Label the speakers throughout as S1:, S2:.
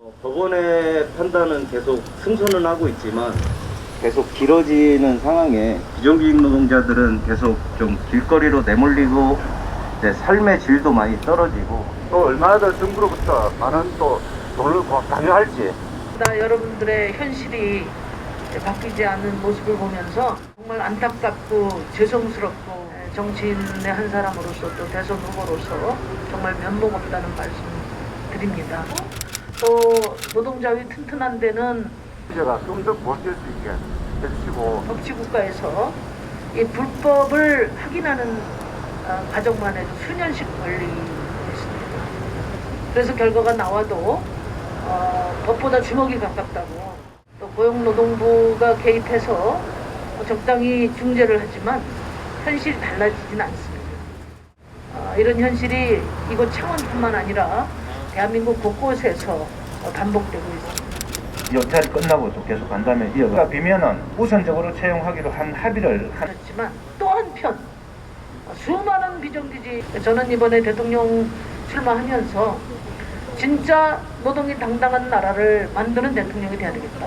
S1: 어, 법원의 판단은 계속 승소는 하고 있지만 계속 길어지는 상황에 비정규직 노동자들은 계속 좀 길거리로 내몰리고 이제 삶의 질도 많이 떨어지고
S2: 또 얼마나 더 정부로부터 많은 또 돈을 강요할지.
S3: 나 여러분들의 현실이 바뀌지 않은 모습을 보면서 정말 안타깝고 죄송스럽고 정치인의 한 사람으로서 또 대선 후보로서 정말 면목 없다는 말씀 드립니다. 또 노동자위 튼튼한 데는
S2: 제가 좀더 버틸 수 있게 해주시고
S3: 법치국가에서 이 불법을 확인하는 어, 과정만 해도 수년씩 걸리겠습니다. 그래서 결과가 나와도 어, 법보다 주먹이 가깝다고 또 고용노동부가 개입해서 적당히 중재를 하지만 현실이 달라지진 않습니다. 어, 이런 현실이 이곳 창원뿐만 아니라 대한민국 곳곳에서 어, 반복되고 있습니다.
S4: 역할이 끝나고 또 계속 간다면 이어가 비면은 우선적으로 채용하기로 한 합의를 한
S3: 하지만 또 한편 수많은 비정규직 저는 이번에 대통령 출마하면서 진짜 노동이 당당한 나라를 만드는 대통령이 돼야 되겠다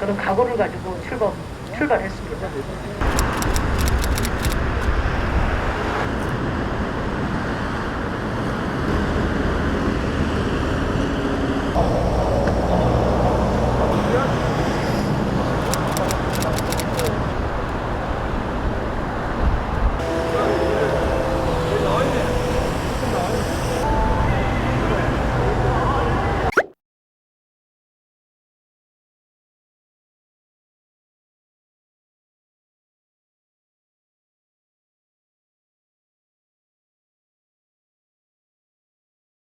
S3: 그런 각오를 가지고 출범 출발했습니다. Thank you.